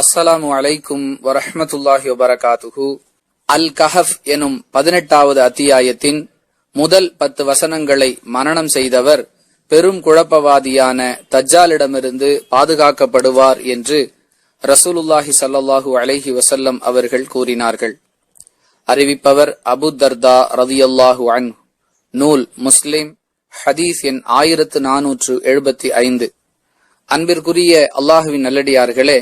அஸ்ஸலாமு அலைக்கும் வரஹமத்துல்லாஹி வபரகாத்துஹு. அல் கஹஃப் எனும் பதினெட்டாவது அத்தியாயத்தின் முதல் பத்து வசனங்களை மரணம் செய்தவர் பெரும் குழப்பவாதியான தஜ்ஜாலிடமிருந்து பாதுகாக்கப்படுவார் என்று ரசூலுல்லாஹி சல்லாஹூ அலைஹி வசல்லம் அவர்கள் கூறினார்கள். அறிவிப்பவர் அபு தர்தா ரதியல்லாஹு அன் நூல் முஸ்லிம் ஹதீஸ் எண் ஆயிரத்து நானூற்று எழுபத்தி ஐந்து. அன்பிற்குரிய அல்லாஹுவின் நல்லடியார்களே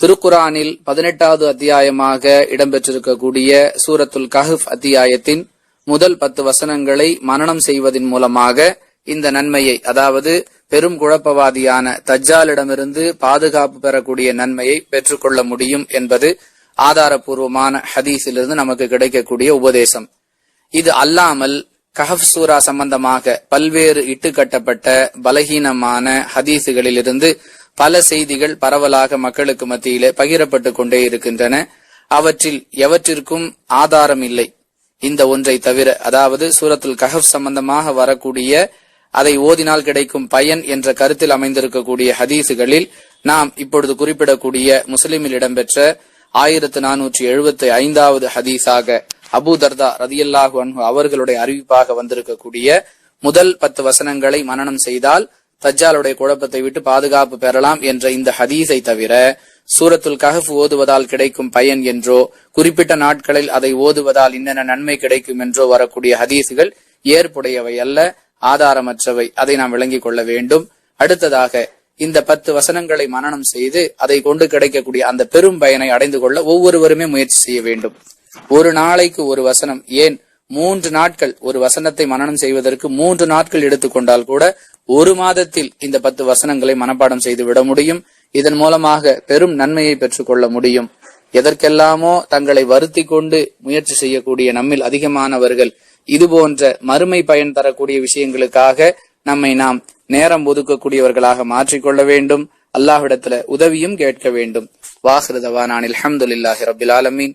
திருக்குரானில் பதினெட்டாவது அத்தியாயமாக இடம்பெற்றிருக்கக்கூடிய சூரத்துல் கஹப் அத்தியாயத்தின் முதல் பத்து வசனங்களை மனனம் செய்வதன் மூலமாக இந்த நன்மையை அதாவது பெரும் குழப்பவாதியான தஜ்ஜாலிடமிருந்து பாதுகாப்பு பெறக்கூடிய நன்மையை பெற்றுக்கொள்ள முடியும் என்பது ஆதாரபூர்வமான ஹதீஸிலிருந்து நமக்கு கிடைக்கக்கூடிய உபதேசம். இது அல்லாமல் கஹப் சூரா சம்பந்தமாக பல்வேறு இட்டுக்கட்டப்பட்ட பலகீனமான ஹதீசுகளிலிருந்து பல செய்திகள் பரவலாக மக்களுக்கு மத்தியிலே பகிரப்பட்டு கொண்டே இருக்கின்றன. அவற்றில் எவற்றிற்கும் ஆதாரம் இல்லை. இந்த ஒன்றை தவிர அதாவது சூரத்துல் கஹப் சம்பந்தமாக வரக்கூடிய அதை ஓதினால் கிடைக்கும் பயன் என்ற கருத்தில் அமைந்திருக்கக்கூடிய ஹதீசுகளில் நாம் இப்பொழுது குறிப்பிடக்கூடிய முஸ்லிமில் இடம்பெற்ற ஆயிரத்து நானூற்றி எழுபத்தி ஐந்தாவது ஹதீஸாக அபு தர்தா ரதியல்லாஹு அன்ஹு அவர்களுடைய அறிவிப்பாக வந்திருக்கக்கூடிய முதல் பத்து வசனங்களை மனனம் செய்தால் தஜ்ஜாலுடைய குழப்பத்தை விட்டு பாதுகாப்பு பெறலாம் என்ற இந்த ஹதீஸை தவிர சூரத்துல் கஹஃப் ஓதுவதால் கிடைக்கும் பயன் என்றோ குறிப்பிட்ட நாட்களில் அதை ஓதுவதால் என்னென்ன நன்மை கிடைக்கும் என்றோ வரக்கூடிய ஹதீஸுகள் ஏற்புடையவை அல்ல ஆதாரமற்றவை. அதை நாம் விளங்கிக் கொள்ள வேண்டும். அடுத்ததாக இந்த பத்து வசனங்களை மனனம் செய்து அதை கொண்டு கிடைக்கக்கூடிய அந்த பெரும் பயனை அடைந்து கொள்ள ஒவ்வொருவருமே முயற்சி செய்ய வேண்டும். ஒரு நாளைக்கு ஒரு வசனம். ஏன்? மூன்று நாட்கள் ஒரு வசனத்தை மனனம் செய்வதற்கு மூன்று நாட்கள் எடுத்துக்கொண்டால் கூட ஒரு மாதத்தில் இந்த பத்து வசனங்களை மனப்பாடம் செய்து விட முடியும். இதன் மூலமாக பெரும் நன்மையை பெற்றுக்கொள்ள முடியும். எதற்கெல்லாமோ தங்களை வருத்தி கொண்டு முயற்சி செய்யக்கூடிய நம்மில் அதிகமானவர்கள் இது போன்ற மறுமை பயன் தரக்கூடிய விஷயங்களுக்காக நம்மை நாம் நேரம் ஒதுக்கக்கூடியவர்களாக மாற்றிக்கொள்ள வேண்டும். அல்லாஹ்விடத்துல உதவியும் கேட்க வேண்டும். வாஹிருதவானான் அல்ஹம்துலில்லாஹி ரபில் ஆலமீன்.